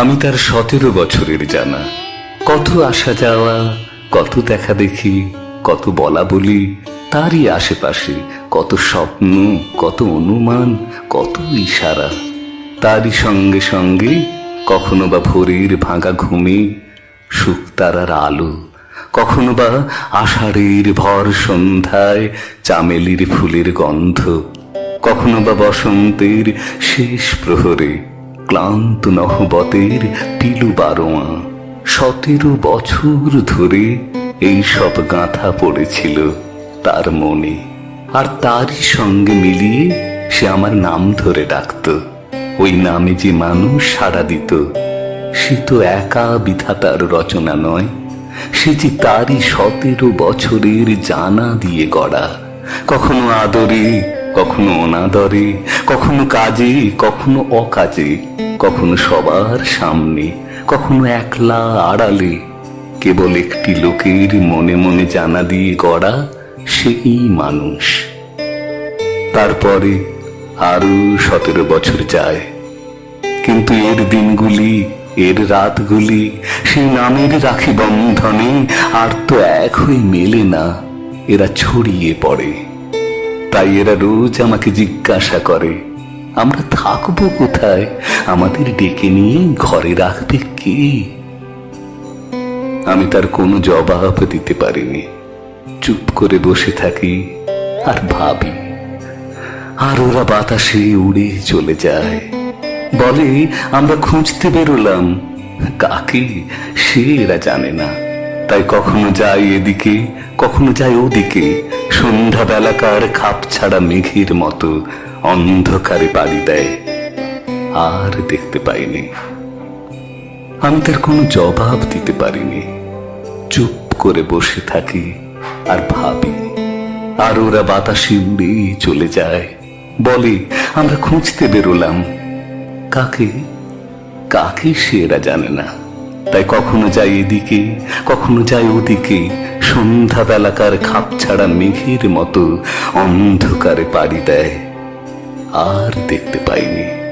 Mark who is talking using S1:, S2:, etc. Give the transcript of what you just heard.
S1: আমি তার সতেরো বছরের জানা। কত আসা যাওয়া, কত দেখা দেখি, কত বলা বলি, তারই আশেপাশে কত স্বপ্ন, কত অনুমান, কত ইশারা। তারই সঙ্গে সঙ্গে কখনো বা ভোরের ভাঙা ঘুমে শুকতারার আলো, কখনো বা আষাঢ়ের ভর সন্ধ্যায় চামেলির ফুলের গন্ধ, কখনো বা বসন্তের শেষ প্রহরে ক্লান্ত নহবতের পিলু বারোয়া। সতেরো বছর ধরে এই সব গাঁথা পড়েছিল তার মনে। আর তারই সঙ্গে মিলিয়ে সে আমার নাম ধরে ডাকত। ওই নামে যে মানুষ সাড়া দিত, সে তো একা বিধাতার রচনা নয়। সে যে তারই সতেরো বছরের জানা দিয়ে গড়া। কখনো আদরে কখনো অনাদরে, কখনো কাজে, কখনো অকাজে, কখনো সবার সামনে, কখনো একলা আড়ালে। কেবল একটি লোকের মনে মনে জানা দিয়ে গড়া সেই মানুষ। তারপরে আরও সতেরো বছর যায়। কিন্তু এর দিনগুলি, এর রাতগুলি, সেই নামের রাখি বন্ধনে আর তো এক হয়ে মেলে না, এরা ছড়িয়ে পড়ে। তাই এরা রোজ আমাকে জিজ্ঞাসা করে, আমরা থাকব কোথায়? আমাদের ডেকে নিয়ে ঘরে রাখবে কে? আমি তার কোনো জবাব দিতে পারিনি। চুপ করে বসে থাকি আর ভাবি, আর ওরা বাতাসে উড়ে চলে যায়। বলে, আমরা খুঁজতে বেরোলাম। কাকে? সে এরা জানে না। তাই কখনো যাই এদিকে, কখনো যাই ওদিকে। সন্ধ্যা বেলাকার খাপ ছাড়া মেঘের মতো অন্ধকারে পাড়ি দেয়। আর দেখতে পাইনি। আমি তার কোনো জবাব দিতে পারিনি। চুপ করে বসে থাকি আর ভাবি, আর ওরা বাতাসে উড়ে চলে যায়। বলে, আমরা খুঁজতে বেরোলাম। কাকে? কাকে সে এরা জানে না। তাই কখনো যাই এদিকে, কখনো যাই ওদিকে। সন্ধ্যা বেলাকার খাপ ছাড়া মেঘের মতো অন্ধকারে পাড়ি দেয়। আর দেখতে পাইনি।